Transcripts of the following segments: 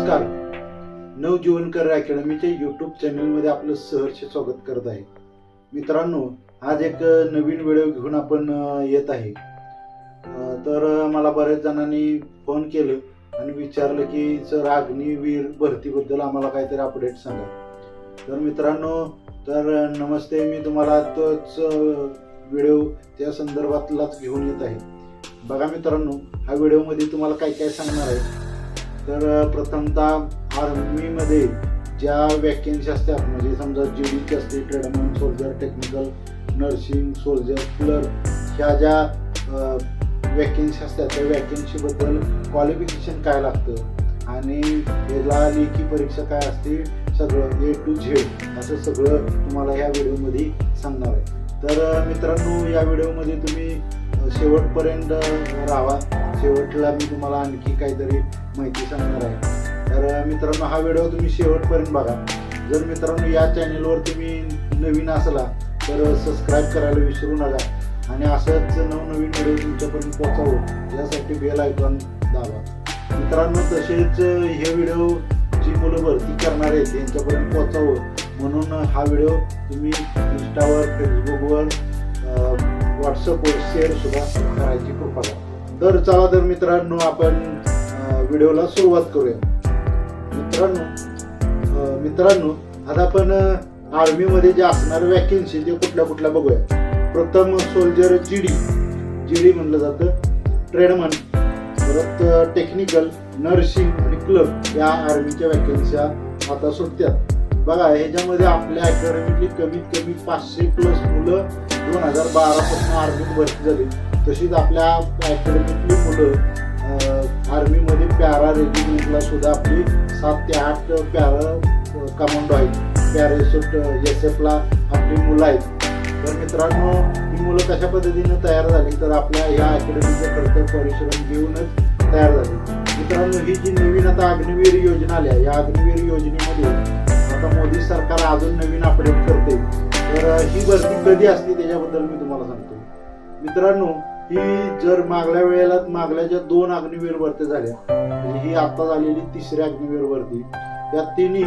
नमस्कार. नवजीवनकर अकॅडमीच्या यूट्यूब चॅनलमध्ये आपलं सहर्ष स्वागत करत आहे. मित्रांनो आज एक नवीन व्हिडिओ घेऊन आपण येत आहे. तर मला बऱ्याच जणांनी फोन केलं आणि विचारलं की सर अग्निवीर भरतीबद्दल आम्हाला काहीतरी अपडेट सांगा. तर मित्रांनो तर नमस्ते. मी तुम्हाला तोच व्हिडिओ त्या संदर्भातलाच घेऊन येत आहे. बघा मित्रांनो हा व्हिडिओमध्ये तुम्हाला काय काय सांगणार आहे? तर प्रथमतः आर्मीमध्ये ज्या वॅकेन्सी असतात म्हणजे समजा जी डीची असते tradesman soldier technical nursing soldier clerk ह्या ज्या वॅकेन्सी असतात त्या वॅकेन्सीबद्दल क्वालिफिकेशन काय लागतं? आणि याला लेखी परीक्षा काय असते? सगळं ए टू झेड असं सगळं तुम्हाला ह्या व्हिडिओमध्ये सांगणार आहे. तर मित्रांनो या व्हिडिओमध्ये तुम्ही शेवटपर्यंत राहा. शेवटला मी तुम्हाला आणखी काहीतरी माहिती सांगणार आहे. तर मित्रांनो हा व्हिडिओ तुम्ही शेवटपर्यंत बघा. जर मित्रांनो या चॅनेलवर तुम्ही नवीन असला तर सबस्क्राईब करायला विसरू नका. आणि असंच नवनवीन व्हिडिओ तुमच्यापर्यंत पोहोचावं. यासाठी बेल आयकॉन दाबा. मित्रांनो तसेच हे व्हिडिओ जी मुलं भरती करणार आहेत यांच्यापर्यंत पोहोचावं. म्हणून हा व्हिडिओ तुम्ही इंस्टावर फेसबुकवर व्हॉट्सअपवर शेअर सुद्धा करायची कृपा तर चला तर मित्रांनो आपण व्हिडिओला सुरुवात करूया. मित्रांनो मित्रांनो आता आपण आर्मीमध्ये जे असणार वॅकेन्सी ते कुठल्या कुठल्या बघूया. प्रथम soldier G D G D म्हणलं जातं. ट्रेडमन परत टेक्निकल नर्सिंग आणि क्लब या आर्मीच्या वॅकेन्स्या आता सुटत्यात बघा ह्याच्यामध्ये आपल्या अकॅडमीतली कमीत कमी पाचशे प्लस मुलं दोन हजार बारापासून आर्मीत भरती झाली. तशीच आपल्या अकॅडमीतली मुलं आर्मीमध्ये पॅरा रेजिमेंटला सुद्धा आपली सात ते आठ पॅरा कमांडो आहेत. पॅराशूट एस एफला आपली मुलं आहेत. तर मित्रांनो ही मुलं कशा पद्धतीने तयार झाली तर आपल्या ह्या अकॅडमीचं कर्तव्य परिश्रम घेऊनच तयार झाली. मित्रांनो ही जी नवीन आता अग्निवीर योजना आल्या या अग्निवीर योजनेमध्ये आता मोदी सरकार अजून नवीन अपडेट ही भरती कधी असते त्याच्याबद्दल मी तुम्हाला सांगतो. मित्रांनो ही जर मागल्या वेळेला मागल्या ज्या दोन अग्निवीर भरती झाल्या म्हणजे ही आता झालेली तिसरी अग्निवीर भरती या तिन्ही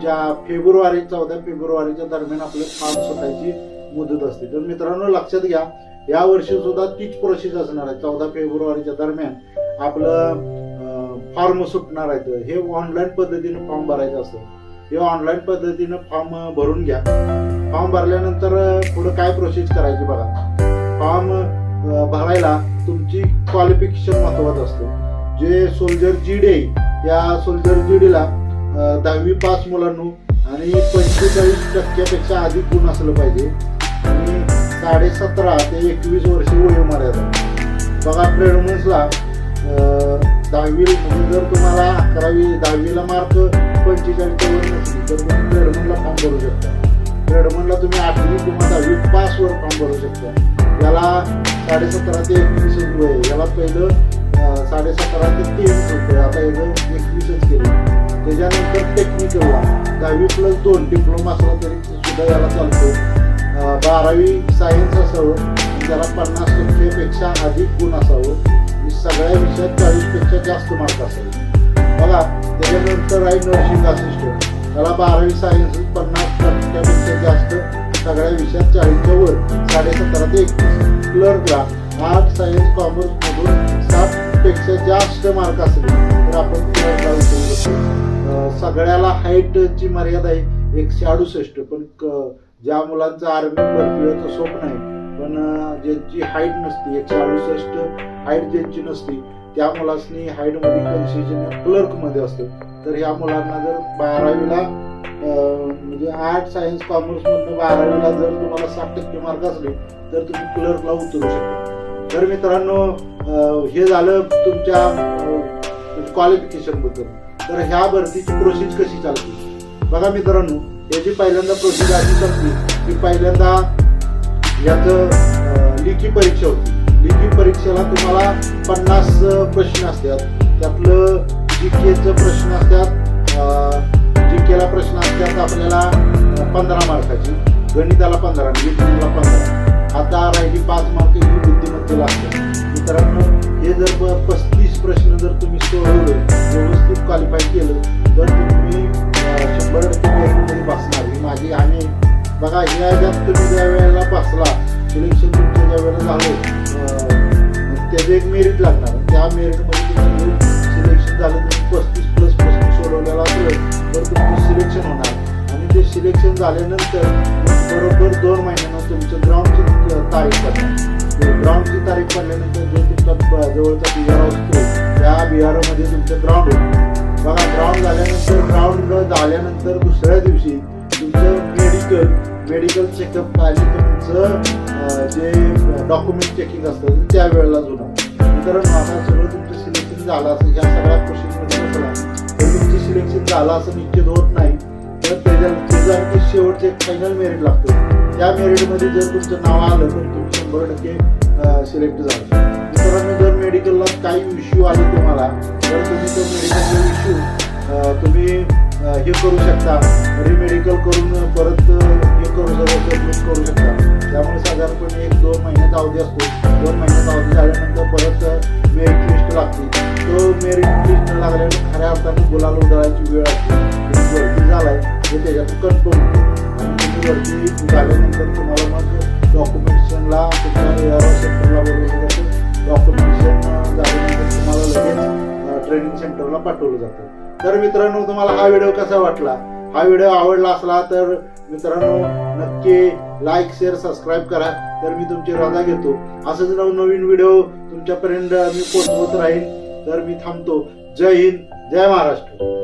ज्या फेब्रुवारी चौदा फेब्रुवारीच्या दरम्यान आपले फॉर्म सुटायची मुदत असते. तर मित्रांनो लक्षात घ्या या वर्षी सुद्धा तीच प्रोसेस असणार आहे. चौदा फेब्रुवारीच्या दरम्यान आपलं फॉर्म सुटणार आहे हे ऑनलाईन पद्धतीने फॉर्म भरायचं असतं. हे ऑनलाईन पद्धतीनं फॉर्म भरून घ्या. फॉर्म भरल्यानंतर पुढे काय प्रोसेस करायची बघा. फॉर्म भरायला तुमची क्वालिफिकेशन महत्वाचं असतं. जे सोल्जर जीडी आहे या सोल्जर जीडीला दहावी पास मुलांनो आणि पंचेचाळीस टक्क्यापेक्षा अधिक गुण असलं पाहिजे. आणि साडेसतरा ते एकवीस वर्ष वयोमर्यादा बघा ट्रेडमन्सला दहावी म्हणजे जर तुम्हाला अकरावी दहावीला मार्क पंचेचाळीसच्या वर नसली तर तुम्ही ट्रेडमनला फॉर्म भरू शकता. ट्रेडमनला तुम्ही आठवी किंवा दहावी पासवर फॉर्म भरू शकता. याला साडेसतरा ते एकवीस रुपये याला पहिलं साडेसतरा ते तेवीस रुपये आता याचं एकवीसच केलं. त्याच्यानंतर टेक्निकलला दहावी प्लस दोन डिप्लोमा असला तरी सुद्धा याला चालतो बारावी सायन्स असावं. त्याला पन्नास टक्केपेक्षा अधिक गुण असावं. सगळ्या विषयात चाळीसपेक्षा जास्त मार्क असावे. बघा त्याच्यानंतर आहे नर्सिंग असिस्टंट त्याला बारावी सायन्स पन्नास चाळीसच्या वर साडेसतरा ते एकतीस क्लर्कला आर्ट सायन्स कॉमर्स मधून सात पेक्षा जास्त मार्क असले. तर आपण क्लर्कला विचारू शकतो. सगळ्याला हाईटची मर्यादा आहे. एकशे अडुसष्ट. पण क- ज्या मुलांचं आर्मी भरतीचं स्वप्न आहे पण ज्यांची हाईट नसती एकशे अडुसष्ट हाईट ज्यांची नसती त्या मुलांनी हाईटमध्ये कन्सेशन क्लर्कमध्ये असतं. तर ह्या मुलांना जर बारावीला म्हणजे आर्ट सायन्स कॉमर्स मधनं बारावीला जर तुम्हाला साठ टक्के मार्क असले तर तुम्ही क्लर्कला उतरू शकता. तर मित्रांनो हे झालं तुमच्या क्वालिफिकेशनबद्दल. तर ह्या भरतीची प्रोसेस कशी चालते? बघा मित्रांनो याची पहिल्यांदा प्रोसेस अशी चालते की पहिल्यांदा याचं लिखी परीक्षा होती. लिखी परीक्षेला तुम्हाला पन्नास प्रश्न असतात. त्यातलं जी केचं प्रश्न असतात जी केला प्रश्न असतात आपल्याला पंधरा मार्काची. गणिताला पंधरा म्हणजे विज्ञानाला पंधरा. आता राहिली पाच मार्क ही बुद्धिमत्तेला असतात मित्रांनो हे जर पस्तीस प्रश्न जर तुम्ही सोडवले व्यवस्थित क्वालिफाय केलं तर तुम्ही शंभर टक्के बसणार. ही माझी आणि बघा या ज्यात तुम्ही ज्या वेळेला बसला सिलेक्शन तुमच्या ज्या वेळेला झालं त्याचं एक मेरिट लागणार. त्या मेरिटमध्ये तुम्ही सिलेक्शन झालं तुम्ही पस्तीस प्लस असेल तर तुमचं सिलेक्शन होणार. आणि ते सिलेक्शन झाल्यानंतर बरोबर दोन महिन्यानं तुमचं ग्राउंडची तारीख पडणार. ग्राउंडची तारीख पडल्यानंतर जो तुमचा जवळचा बिहार असतो त्या बिहारामध्ये तुमचं ग्राउंड होतं बघा ग्राउंड झाल्यानंतर ग्राउंड झाल्यानंतर दुसऱ्या दिवशी तुमचं मेडिकल मेडिकल चेकअप आणि तुमचं जे डॉक्युमेंट चेकिंग असतं त्या वेळेला होणार. कारण आता सगळं तुमचं सिलेक्शन झालं असं ह्या सगळ्या क्वेश्चनमध्ये बसला. सिलेक्शन झालं असं निश्चित होत नाही. तर त्याच्या शेवटचे आणखी एक फायनल मेरिट लागतो. त्या मेरिटमध्ये जर तुमचं नाव आलं तर तुम्ही शंभर टक्के सिलेक्ट झालं. मित्रांनो जर मेडिकलला काही इश्यू आले तुम्हाला तर तुम्ही तो मेडिकलचा इश्यू तुम्ही हे करू शकता. रिमेडिकल करून परत हे करू शकता करू शकता. त्यामुळे साधारणपणे एक दोन महिन्याचा अवधी असतो. दोन महिन्याचा अवधी झाल्यानंतर परत मेरिट लिस्ट लागते. तो मेरिट लिस्ट लागल्यावर खऱ्या अर्थाने गुलाल उधळायची वेळ असते. तुम्ही वरती झालाय हे त्याच्यातून कन्फर्म होतो आणि तुम्ही वरती झाल्यानंतर तुम्हाला मग डॉक्युमेंटेशनला तुमच्या सेंटरला डॉक्युमेंटेशन झाल्यानंतर तुम्हाला लगेच ट्रेनिंग सेंटरला पाठवलं जातं. तर मित्रांनो तुम्हाला हा व्हिडिओ कसा वाटला? हा व्हिडिओ आवडला असला तर मित्रांनो नक्की लाईक शेअर सबस्क्राईब करा. तर मी तुमची रजा घेतो. असंच नवनवीन व्हिडिओ तुमच्यापर्यंत मी पोहोचवत राहीन तर मी थांबतो. जय हिंद जय महाराष्ट्र.